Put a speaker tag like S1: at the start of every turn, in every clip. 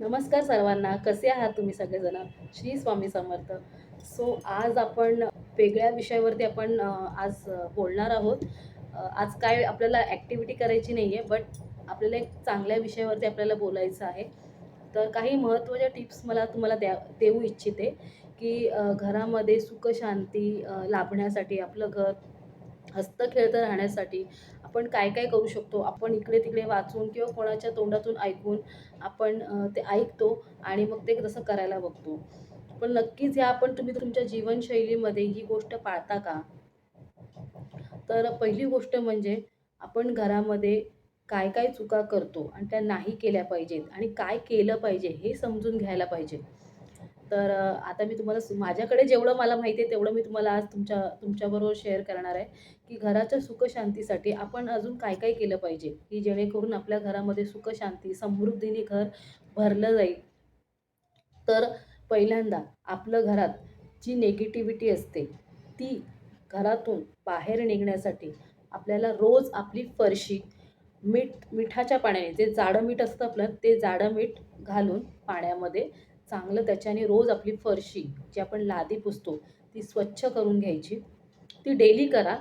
S1: नमस्कार सर्वांना कसे आहात तुम्ही सगळेजण? श्री स्वामी समर्थ. सो आज आपण वेगळ्या विषयावरती आपण आज बोलणार आहोत. आज काय आपल्याला ॲक्टिव्हिटी करायची नाही आहे बट आपल्याला एक चांगल्या विषयावरती आपल्याला बोलायचं आहे. तर काही महत्त्वाच्या टिप्स मला तुम्हाला द्या देऊ इच्छिते की घरामध्ये सुखशांती लाभण्यासाठी आपलं घर हस्तखेळतं राहण्यासाठी आपण काय काय करू शकतो आपण इकडे तिकडे वाचून किंवा कोणाच्या तोंडातून ऐकून आपण ते ऐकतो आणि मग ते तसं करायला बघतो. पण नक्कीच या आपण तुम्ही तुमच्या जीवनशैलीमध्ये ही गोष्ट पाळता का? तर पहिली गोष्ट म्हणजे आपण घरामध्ये काय काय चुका करतो आणि त्या नाही केल्या पाहिजेत आणि काय केलं पाहिजे हे समजून घ्यायला पाहिजे. तर आता मी तुम्हाला माझ्याकडे जेवढं मला माहिती आहे तेवढं मी तुम्हाला आज तुमच्या तुमच्याबरोबर शेअर करणार आहे की घराच्या सुखशांतीसाठी आपण अजून काय काय केलं पाहिजे की जेणेकरून आपल्या घरामध्ये सुखशांती समृद्धीने घर भरलं जाईल. तर पहिल्यांदा आपलं घरात जी नेगेटिव्हिटी असते ती घरातून बाहेर निघण्यासाठी आपल्याला रोज आपली फरशी मीठ मिठाच्या पाण्याने जे जाडं मीठ असतं आपलं ते जाडं मीठ घालून पाण्यामध्ये चांगलं त्याच्याने रोज आपली फरशी जी आपण लादी पुसतो ती स्वच्छ करून घ्यायची. ती डेली करा.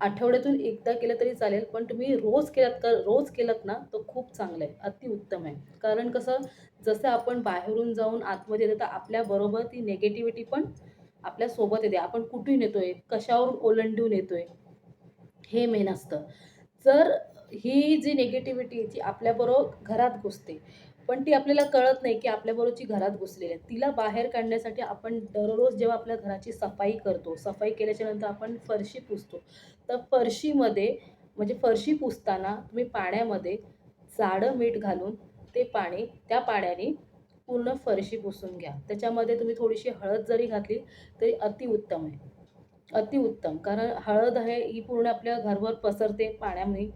S1: आठवड्यातून एकदा केलं तरी चालेल पण तुम्ही रोज केलात का रोज केलात ना तर खूप चांगलं आहे अतिउत्तम आहे. कारण कसं जसं आपण बाहेरून जाऊन आतमध्ये येतो तर आपल्याबरोबर ती नेगेटिव्हिटी पण आपल्यासोबत येते. आपण कुठून येतोय कशावरून ओलांडून येतोय हे मेन असतं. जर ही जी निगेटिव्हिटी ती आपल्याबरोबर घरात घुसते पण ती आपल्याला कळत नाही की आपल्याबरोबरची घरात घुसलेली आहे. तिला बाहेर काढण्यासाठी आपण दररोज जेव्हा आपल्या घराची सफाई करतो सफाई केल्याच्यानंतर आपण फरशी पुसतो. तर फरशीमध्ये म्हणजे फरशी पुसताना तुम्ही पाण्यामध्ये जाडं मीठ घालून ते पाणी त्या पाण्याने पूर्ण फरशी पुसून घ्या. त्याच्यामध्ये तुम्ही थोडीशी हळद जरी घातली तरी अतिउत्तम आहे. अतिउत्तम कारण हळद आहे ही पूर्ण आपल्या घरभर पसरते पाण्यामुळे.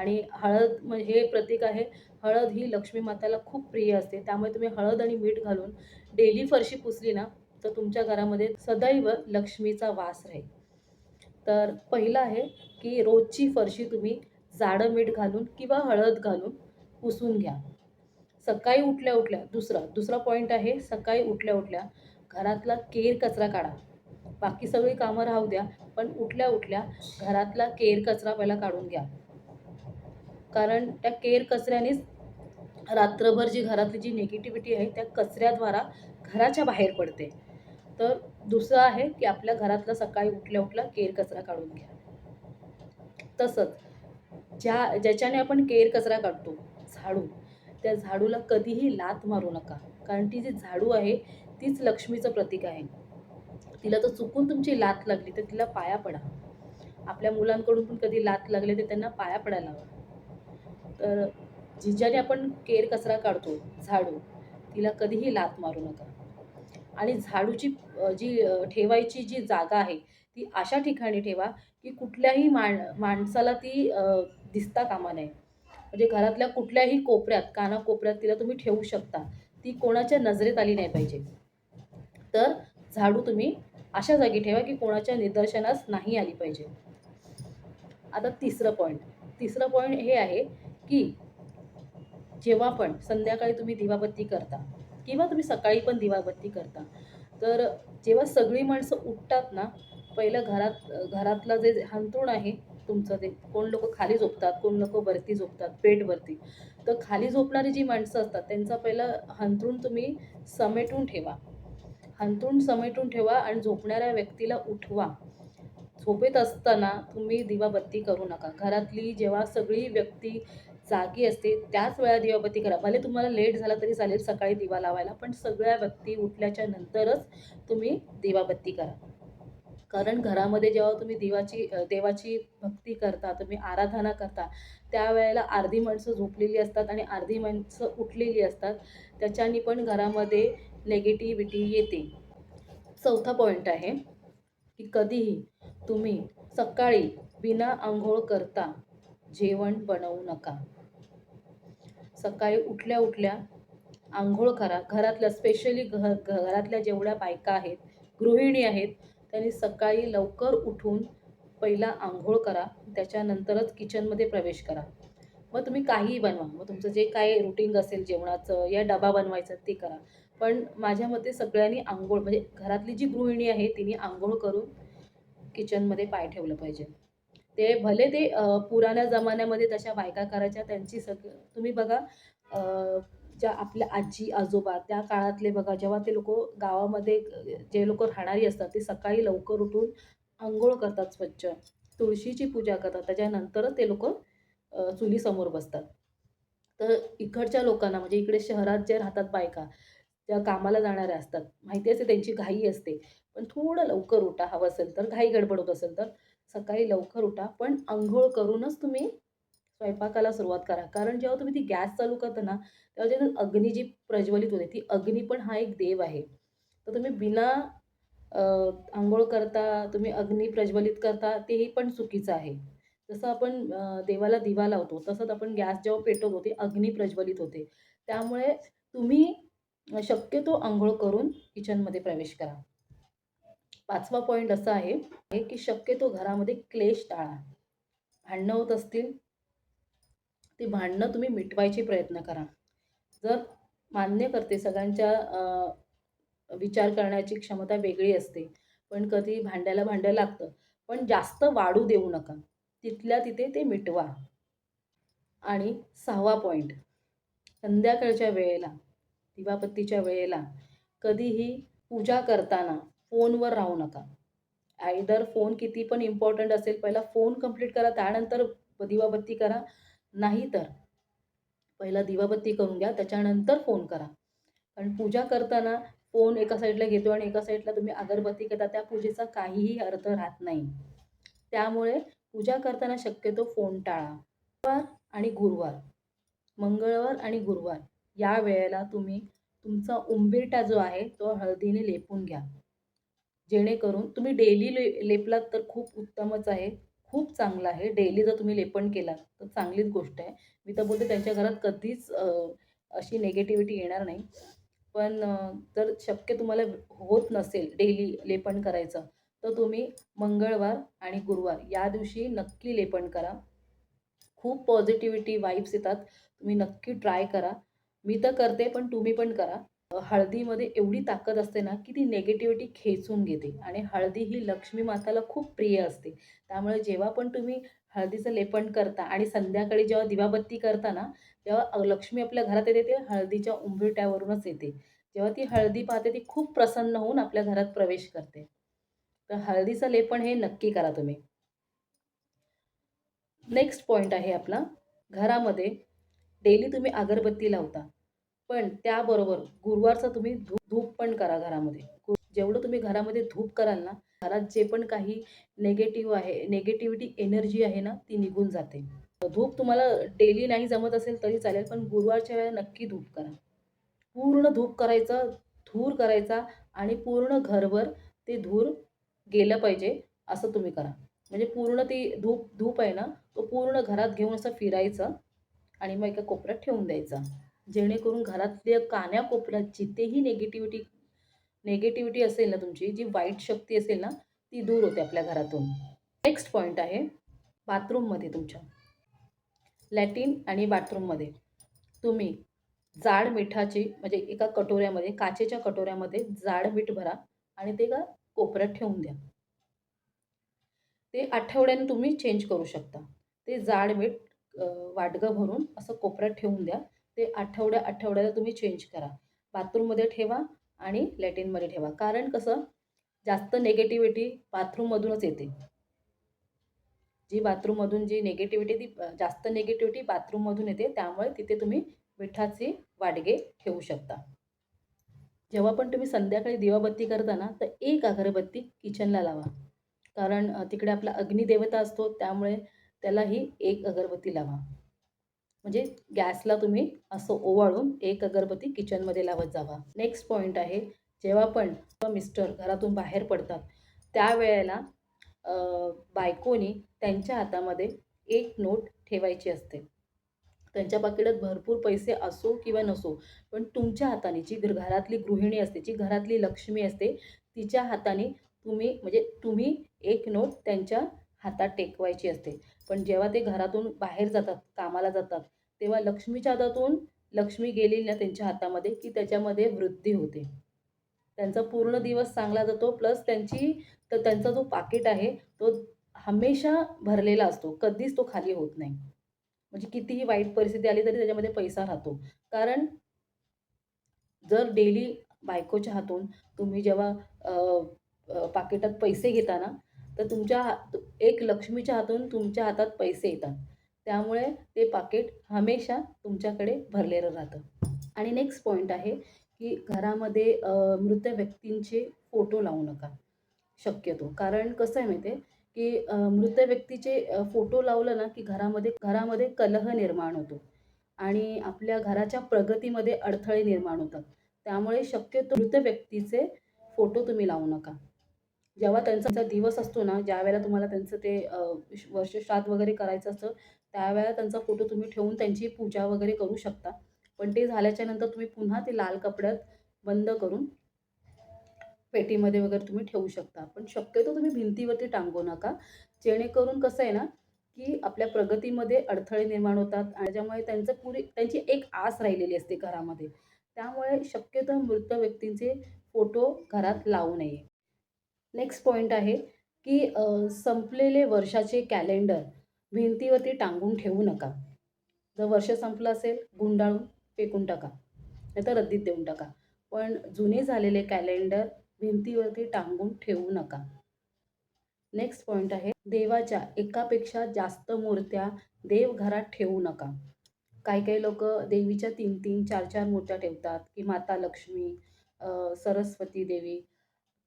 S1: आणि हळद म्हणजे हे प्रतीक आहे. हळद ही लक्ष्मी माताला खूप प्रिय असते. त्यामुळे तुम्ही हळद आणि मीठ घालून डेली फरशी पुसली ना तर तुमच्या घरामध्ये सदैव लक्ष्मीचा वास राहील. तर पहिलं आहे की रोजची फरशी तुम्ही जाडं मीठ घालून किंवा हळद घालून पुसून घ्या. सकाळी उठल्या उठल्या दुसरा दुसरा पॉईंट आहे सकाळी उठल्या उठल्या घरातला केर कचरा काढा. बाकी सगळी कामं राहू द्या पण उठल्या उठल्या घरातला केर कचरा पहिला काढून घ्या. कारण त्या केर कचऱ्यानेच रात्रभर जी घरातली जी निगेटिव्हिटी आहे त्या कचऱ्याद्वारा घराच्या बाहेर पडते. तर दुसरं आहे की आपल्या घरातला सकाळी उठल्या उठल्या केर कचरा काढून घ्या. तसंच ज्या ज्याच्याने आपण केर कचरा काढतो झाडू त्या झाडूला कधीही लात मारू नका. कारण ती जी झाडू आहे तीच लक्ष्मीचं प्रतीक आहे. तिला तर चुकून तुमची लात लागली तर तिला पाया पडा. आपल्या मुलांकडून पण कधी लात लागले तर त्यांना पाया पडायला हवा तर जिच्याने आपण केर कचरा काढतो झाडू तिला कधीही लात मारू नका. आणि झाडूची जी ठेवायची जी जागा आहे ती अशा ठिकाणी ठेवा की कुठल्याही माण माणसाला ती दिसता कामा नये. म्हणजे घरातल्या कुठल्याही कोपऱ्यात कानाकोपऱ्यात तिला तुम्ही ठेवू शकता. ती कोणाच्या नजरेत आली नाही पाहिजे. तर झाडू तुम्ही अशा जागी ठेवा की कोणाच्या निदर्शनास नाही आली पाहिजे. आता तिसरं पॉईंट तिसरं पॉईंट हे आहे की जेव्हा पण संध्याकाळी तुम्ही दिवाबत्ती करता किंवा तुम्ही सकाळी पण दिवाबत्ती करता तर जेव्हा सगळी माणसं उठतात ना पहिलं घरात घरातलं जे हंतरुण आहे तुमचं ते कोण लोक खाली झोपतात कोण लोक वरती झोपतात पेटवरती तर खाली झोपणारी जी माणसं असतात त्यांचा पहिलं हंतरुण तुम्ही समेटून ठेवा. हंतरुण समेटून ठेवा आणि झोपणाऱ्या व्यक्तीला उठवा. झोपेत असताना तुम्ही दिवाबत्ती करू नका. घरातली जेव्हा सगळी व्यक्ती जागी असते त्याच वेळा दिवाबत्ती करा. भले तुम्हाला लेट झाला तरी चालेल सकाळी दिवा लावायला पण सगळ्या व्यक्ती उठल्याच्या नंतरच तुम्ही दिवाबत्ती करा. कारण घरामध्ये जेव्हा तुम्ही दिवाची देवाची भक्ती करता तुम्ही आराधना करता त्यावेळेला अर्धी माणसं झोपलेली असतात आणि अर्धी माणसं उठलेली असतात. त्याच्याने पण घरामध्ये नेगेटिव्हिटी येते. चौथा पॉईंट आहे की कधीही तुम्ही सकाळी बिना आंघोळ करता जेवण बनवू नका. सकाळी उठल्या उठल्या आंघोळ करा. घरातल्या स्पेशली घर घरातल्या जेवढ्या बायका आहेत गृहिणी आहेत त्यांनी सकाळी लवकर उठून पहिला आंघोळ करा. त्याच्यानंतरच किचनमध्ये प्रवेश करा. मग तुम्ही काहीही बनवा. मग तुमचं जे काय रुटीन असेल जेवणाचं या डबा बनवायचा ते करा. पण माझ्या मते सगळ्यांनी आंघोळ म्हणजे घरातली जी गृहिणी आहे तिने आंघोळ करून किचनमध्ये पाय ठेवलं पाहिजे. ते भले ते पुराण्या जमान्यामध्ये तशा बायका करायच्या त्यांची सग तुम्ही बघा ज्या आपल्या आजी आजोबा त्या काळातले बघा जेव्हा ते लोक गावामध्ये जे लोक राहणारी असतात ते सकाळी लवकर उठून आंघोळ करतात स्वच्छ. तुळशीची पूजा करतात त्याच्यानंतरच ते लोक चुलीसमोर बसतात. तर इकडच्या लोकांना म्हणजे इकडे शहरात जे राहतात बायका ज्या कामाला जाणाऱ्या असतात. माहिती असते त्यांची घाई असते. पण थोडं लवकर उठा हवं असेल तर घाई गडबड होत असेल तर सकाळी लवकर उठा पण आंघोळ करूनच तुम्ही स्वयंपाकाला सुरुवात करा. कारण जेव्हा तुम्ही ती गॅस चालू करता ना तेव्हा जे अग्नी जी प्रज्वलित होते ती अग्नी पण हा एक देव आहे. तर तुम्ही बिना आंघोळ करता तुम्ही अग्नी प्रज्वलित करता तेही पण चुकीचं आहे. जसं आपण देवाला दिवा लावतो तसंच आपण गॅस जेव्हा पेटवतो ते अग्नी प्रज्वलित होते. त्यामुळे तुम्ही शक्यतो आंघोळ करून किचनमध्ये प्रवेश करा. पाचवा पॉईंट असा आहे की शक्यतो घरामध्ये क्लेश टाळा. भांडणं होत असतील ती भांडणं तुम्ही मिटवायचे प्रयत्न करा. जर मान्य करते सगळ्यांच्या विचार करण्याची क्षमता वेगळी असते पण कधी भांड्याला भांडं लागतं पण जास्त वाढू देऊ नका. तिथल्या तिथे ते मिटवा. आणि सहावा पॉईंट संध्याकाळच्या वेळेला दिवापत्तीच्या वेळेला कधीही पूजा करताना फोनवर राहू नका. आयदर फोन किती पण इम्पॉर्टंट असेल पहिला फोन कंप्लीट करा त्यानंतर दिवाबत्ती करा. नाही तर पहिला दिवाबत्ती करून घ्या त्याच्यानंतर फोन करा. कारण पूजा करताना फोन एका साईडला घेतो आणि एका साईडला तुम्ही अगरबत्ती करता त्या पूजेचा काहीही अर्थ राहत नाही. त्यामुळे पूजा करताना शक्यतो फोन टाळा. गुरुवार आणि गुरुवार मंगळवार आणि गुरुवार या वेळेला तुम्ही तुमचा उंबिरटा जो आहे तो हळदीने लेपून घ्या. जेणेकरून तुम्ही डेली ले लेपलात तर खूप उत्तमच आहे. खूप चांगलं आहे. डेली जर तुम्ही लेपन केलात तर चांगलीच गोष्ट आहे. मी तर बोलते त्यांच्या घरात कधीच अशी नेगेटिव्हिटी येणार नाही. पण जर शक्य तुम्हाला होत नसेल डेली लेपन करायचं तर तुम्ही मंगळवार आणि गुरुवार या दिवशी नक्की लेपन करा. खूप पॉझिटिव्हिटी वाईब्स येतात. तुम्ही नक्की ट्राय करा. मी तर करते पण तुम्ही पण करा. हळदीमध्ये एवढी ताकद असते ना की ती नेगेटिव्हिटी खेचून घेते. आणि हळदी ही लक्ष्मी माताला खूप प्रिय असते. त्यामुळे जेव्हा पण तुम्ही हळदीचं लेपन करता आणि संध्याकाळी जेव्हा दिवाबत्ती करता ना तेव्हा लक्ष्मी आपल्या घरात येते ते हळदीच्या उंबरट्यावरूनच येते. जेव्हा ती हळदी पाहते ती खूप प्रसन्न होऊन आपल्या घरात प्रवेश करते. तर हळदीचं लेपन हे नक्की करा तुम्ही. नेक्स्ट पॉईंट आहे आपला. घरामध्ये डेली तुम्ही अगरबत्ती लावता. पण त्याबरोबर गुरुवारचा तुम्ही धूप धूप पण करा घरामध्ये. जेवढं तुम्ही घरामध्ये धूप कराल ना घरात जे पण काही नेगेटिव्ह आहे नेगेटिव्हिटी एनर्जी आहे ना ती निघून जाते. धूप तुम्हाला डेली नाही जमत असेल तरी चालेल पण गुरुवारच्या वेळेला नक्की धूप करा. पूर्ण धूप करायचा धूर करायचा आणि पूर्ण घरभर ते धूर गेलं पाहिजे असं तुम्ही करा. म्हणजे पूर्ण ती धूप धूप आहे ना तो पूर्ण घरात घेऊन असं फिरायचं आणि मग एका कोपऱ्यात ठेवून द्यायचा. जेणेकरून घरातल्या कान्या कोपऱ्यात जिथेही नेगेटिव्हिटी नेगेटिव्हिटी असेल ना तुमची जी वाईट शक्ती असेल ना ती दूर होते आपल्या घरातून. नेक्स्ट पॉईंट आहे बाथरूममध्ये तुमच्या. लॅटिन आणि बाथरूममध्ये तुम्ही जाड मिठाची म्हणजे एका कटोऱ्यामध्ये काचेच्या कटोऱ्यामध्ये जाड मीठ भरा आणि ते का कोपऱ्यात ठेवून द्या. ते आठवड्याने तुम्ही चेंज करू शकता. ते जाड मीठ वाटगं भरून असं कोपऱ्यात ठेवून द्या. ते आठवड्या आठवड्याला तुम्ही चेंज करा. बाथरूममध्ये ठेवा आणि लॅटिनमध्ये ठेवा. कारण कसं? जास्त नेगेटिव्हिटी बाथरूममधूनच येते. जी बाथरूममधून जी नेगेटिव्हिटी ती जास्त नेगेटिव्हिटी बाथरूममधून येते. त्यामुळे तिथे तुम्ही मिठाचे वाडगे ठेवू शकता. जेव्हा पण तुम्ही संध्याकाळी दिवाबत्ती करता ना तर एक अगरबत्ती किचनला लावा. कारण तिकडे आपला अग्निदेवता असतो त्यामुळे त्यालाही एक अगरबत्ती लावा. म्हणजे गॅसला तुम्ही असं ओवाळून एक अगरबत्ती किचनमध्ये लावत जावा. नेक्स्ट पॉईंट आहे जेव्हा पण मिस्टर घरातून बाहेर पडतात त्यावेळेला बायकोनी त्यांच्या हातामध्ये एक नोट ठेवायची असते. त्यांच्या पाकिटात भरपूर पैसे असो किंवा नसो पण तुमच्या हाताने जी घरातली गृहिणी असते जी घरातली लक्ष्मी असते तिच्या हाताने तुम्ही म्हणजे तुम्ही एक नोट त्यांच्या हातात टेकवायची असते. पण जेव्हा ते घरातून बाहेर जातात कामाला जातात तेव्हा लक्ष्मीच्या हातातून लक्ष्मी गेली ना त्यांच्या हातामध्ये की त्याच्यामध्ये वृद्धी होते. त्यांचा पूर्ण दिवस चांगला जातो प्लस त्यांची तर त्यांचा जो पाकिट आहे तो हमेशा भरलेला असतो. कधीच तो खाली होत नाही. म्हणजे कितीही वाईट परिस्थिती आली तरी त्याच्यामध्ये पैसा राहतो. कारण जर डेली बायकोच्या हातून तुम्ही जेव्हा पाकिटात पैसे घेता ना तर तुमच्या हात एक लक्ष्मीच्या हातून तुमच्या हातात पैसे येतात. त्यामुळे ते पाकिट हमेशा तुमच्याकडे भरलेलं राहतं. आणि नेक्स्ट पॉईंट आहे की घरामध्ये मृत व्यक्तींचे फोटो लावू नका. शक्यतो. कारण कसं आहे माहिती आहे की मृत व्यक्तीचे फोटो लावलं ना की घरामध्ये घरामध्ये कलह निर्माण होतो. आणि आपल्या घराच्या प्रगतीमध्ये अडथळे निर्माण होतात. त्यामुळे शक्यतो मृत व्यक्तीचे फोटो तुम्ही लावू नका. जेव्हा त्यांचा दिवस असतो ना ज्यावेळेला तुम्हाला त्यांचं ते अ, वर्षश्राद्ध वगैरे करायचं असतं त्यावेळेला त्यांचा फोटो तुम्ही ठेवून त्यांची पूजा वगैरे करू शकता. पण ते झाल्याच्यानंतर तुम्ही पुन्हा ते लाल कपड्यात बंद करून पेटीमध्ये वगैरे तुम्ही ठेवू शकता. पण शक्यतो तुम्ही भिंतीवरती टांगू नका. जेणेकरून कसं आहे ना की आपल्या प्रगतीमध्ये अडथळे निर्माण होतात आणि त्याच्यामुळे त्यांचं पुरी त्यांची एक आस राहिलेली असते घरामध्ये. त्यामुळे शक्यतो मृत व्यक्तींचे फोटो घरात लावू नये. नेक्स्ट पॉईंट आहे की संपलेले वर्षाचे कॅलेंडर भिंतीवरती टांगून ठेवू नका. जर वर्ष संपलं असेल गुंडाळून फेकून टाका. नाहीतर रद्दीत देऊन टाका. पण जुने झालेले कॅलेंडर भिंतीवरती टांगून ठेवू नका. नेक्स्ट पॉईंट आहे देवाच्या एकापेक्षा जास्त मूर्त्या देवघरात ठेवू नका. काही काही लोक देवीच्या तीन तीन चार चार मूर्त्या ठेवतात की माता लक्ष्मी सरस्वती देवी.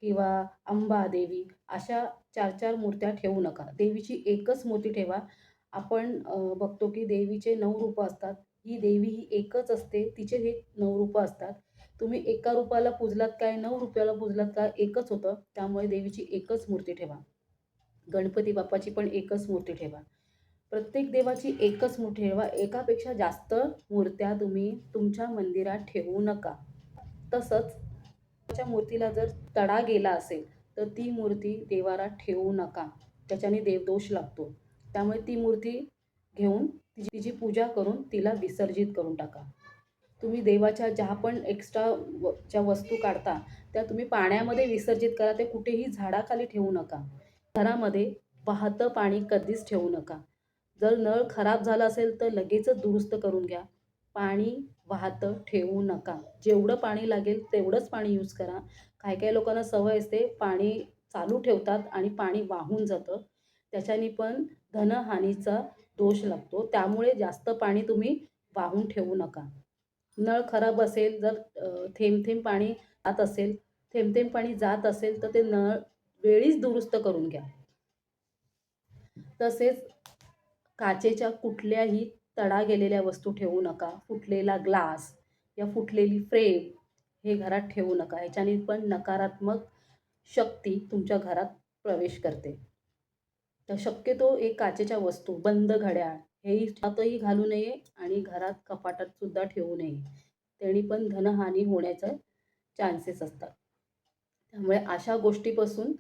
S1: किंवा अंबा देवी अशा चार चार मूर्त्या ठेवू नका. देवीची एकच मूर्ती ठेवा. आपण बघतो की देवीचे नऊ रूपं असतात. ही देवी ही एकच असते. तिचे हे नऊ रूपं असतात. तुम्ही एका रूपाला पूजलात काय नऊ रुपयाला पूजलात काय एकच होतं. त्यामुळे देवीची एकच मूर्ती ठेवा. गणपती बाप्पाची पण एकच मूर्ती ठेवा. प्रत्येक देवाची एकच मूर्ती ठेवा. एकापेक्षा जास्त मूर्त्या तुम्ही तुमच्या मंदिरात ठेवू नका. तसंच त्या मूर्तीला जर तडा गेला असेल तर ती मूर्ती देवाला ठेवू नका. त्याच्याने देवदोष लागतो. त्यामुळे ती मूर्ती घेऊन तिची तिची पूजा करून तिला विसर्जित करून टाका. तुम्ही देवाच्या ज्या पण एक्स्ट्रा व ज्या वस्तू काढता त्या तुम्ही पाण्यामध्ये विसर्जित करा. ते कुठेही झाडाखाली ठेवू नका. घरामध्ये वाहतं पाणी कधीच ठेवू नका. जर नळ खराब झाला असेल तर लगेचच दुरुस्त करून घ्या. पाणी वाहतं ठेवू नका. जेवढं पाणी लागेल तेवढंच पाणी यूज करा. काही काही लोकांना सवय असते पाणी चालू ठेवतात आणि पाणी वाहून जातं. त्याच्याने पण धनहानीचा दोष लागतो. त्यामुळे जास्त पाणी तुम्ही वाहून ठेवू नका. नळ खराब असेल जर थेंब थेंब पाणी जात असेल थेंब थेंब पाणी जात असेल तर ते नळ वेळीच दुरुस्त करून घ्या. तसेच काचेच्या कुठल्याही तडा गेलेल्या वस्तू ठेवू नका. फुटलेला ग्लास या फुटलेली फ्रेम हे घरात ठेवू नका. ह्याच्याने पण नकारात्मक शक्ती तुमच्या घरात प्रवेश करते. तर शक्यतो एक काचेच्या वस्तू बंद घड्याळ हेही छातही घालू नये आणि घरात कपाटात सुद्धा ठेवू नये. त्याने पण धनहानी होण्याचं चान्सेस असतात. त्यामुळे अशा गोष्टीपासून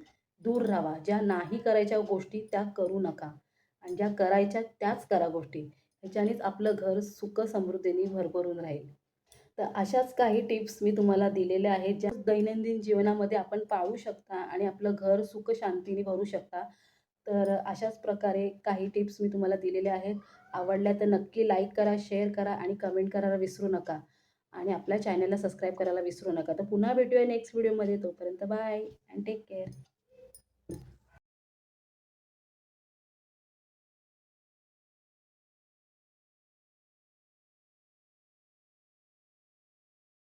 S1: दूर राहा. ज्या नाही करायच्या गोष्टी त्या करू नका. आणि ज्या करायच्या त्याच करा गोष्टी. ह्याच्यानेच आपलं घर सुख समृद्धीने भरभरून राहील. तर अशाच काही टिप्स मी तुम्हाला दिलेल्या आहेत ज्या दैनंदिन जीवनामध्ये आपण पाळू शकता आणि आपलं घर सुख शांतीने भरू शकता. तर अशाच प्रकारे काही टिप्स मी तुम्हाला दिलेल्या आहेत. आवडल्या तर नक्की लाईक करा शेअर करा आणि कमेंट करायला विसरू नका. आणि आपल्या चॅनलला सबस्क्राईब करायला विसरू नका. तर पुन्हा भेटूया नेक्स्ट व्हिडिओमध्ये तोपर्यंत बाय अँड टेक केअर